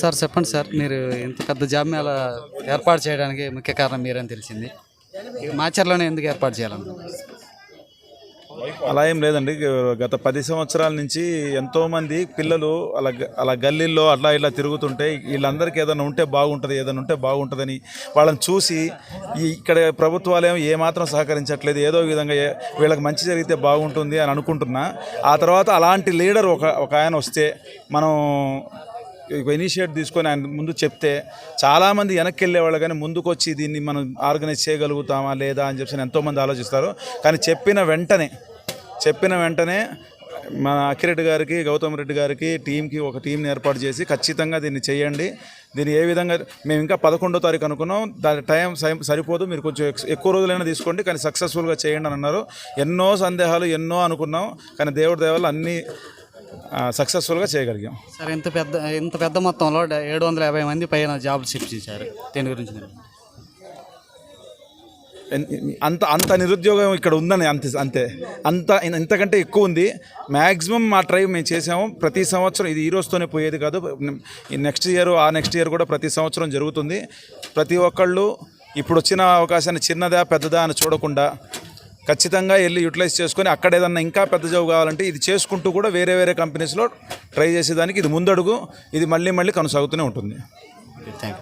Sir చెప్పండి sir మీరు ఇంత పెద్ద జాబ్ మేళ ఏర్పాటు చేయడానికి ముఖ్య కారణం మీరని తెలిసింది? ఇక మాచర్లోనే ఎందుకు ఏర్పాటు చేయాలనుకుంటున్నారు అలా ఏం లేదండి. గత పది సంవత్సరాల నుంచి ఎంతోమంది పిల్లలు అలా అలా గల్లీల్లో అట్లా ఇలా తిరుగుతుంటే వీళ్ళందరికీ ఏదైనా ఉంటే బాగుంటుంది ఏదైనా ఉంటే బాగుంటుందని వాళ్ళని చూసి ఇక్కడ ప్రభుత్వాలు ఏమో ఏమాత్రం సహకరించట్లేదు. ఏదో విధంగా వీళ్ళకి మంచి జరిగితే బాగుంటుంది అని అనుకుంటున్నా. ఆ తర్వాత అలాంటి లీడర్ ఒక ఒక ఆయన వస్తే మనం ఇనిషియేట్ తీసుకొని ఆయన ముందు చెప్తే చాలామంది వెనక్కి వెళ్ళేవాళ్ళు కానీ ముందుకొచ్చి దీన్ని మనం ఆర్గనైజ్ చేయగలుగుతామా లేదా అని చెప్పి ఎంతోమంది ఆలోచిస్తారు. కానీ చెప్పిన వెంటనే చెప్పిన వెంటనే మన అక్కిరెడ్డి గారికి గౌతమ్ రెడ్డి గారికి టీంకి ఒక టీంని ఏర్పాటు చేసి ఖచ్చితంగా దీన్ని చేయండి. దీన్ని ఏ విధంగా మేము ఇంకా పదకొండో తారీఖు అనుకున్నాం. దాని టైం సరిపోదు. మీరు కొంచెం ఎక్కువ రోజులైనా తీసుకోండి. కానీ సక్సెస్ఫుల్గా చేయండి అని అన్నారు. ఎన్నో సందేహాలు ఎన్నో అనుకున్నాం. కానీ దేవుడి దేవాలు అన్నీ సక్సెస్ఫుల్గా చేయగలిగాం. సార్ ఇంత పెద్ద ఇంత పెద్ద మొత్తంలో ఏడు వందల యాభై మంది పైన జాబ్లు సృష్టించారు దీని గురించి అంత అంత నిరుద్యోగం ఇక్కడ ఉందని అంతే అంతే. అంత ఇంతకంటే ఎక్కువ ఉంది. మ్యాక్సిమం మా ట్రైవ్ మేము చేసాము. ప్రతి సంవత్సరం ఇది ఈ రోజుతోనే పోయేది కాదు. ఈ నెక్స్ట్ ఇయర్ ఆ నెక్స్ట్ ఇయర్ కూడా ప్రతి సంవత్సరం జరుగుతుంది. ప్రతి ఒక్కళ్ళు ఇప్పుడు వచ్చిన అవకాశాన్ని చిన్నదా పెద్దదా అని చూడకుండా ఖచ్చితంగా వెళ్ళి యూటిలైజ్ చేసుకొని అక్కడ ఏదన్నా ఇంకా పెద్ద జాబ్ కావాలంటే ఇది చేసుకుంటూ కూడా వేరే వేరే కంపెనీస్లో ట్రై చేసేదానికి ఇది ముందడుగు ఇది మళ్ళీ మళ్ళీ కొనసాగుతూనే ఉంటుంది. Thank you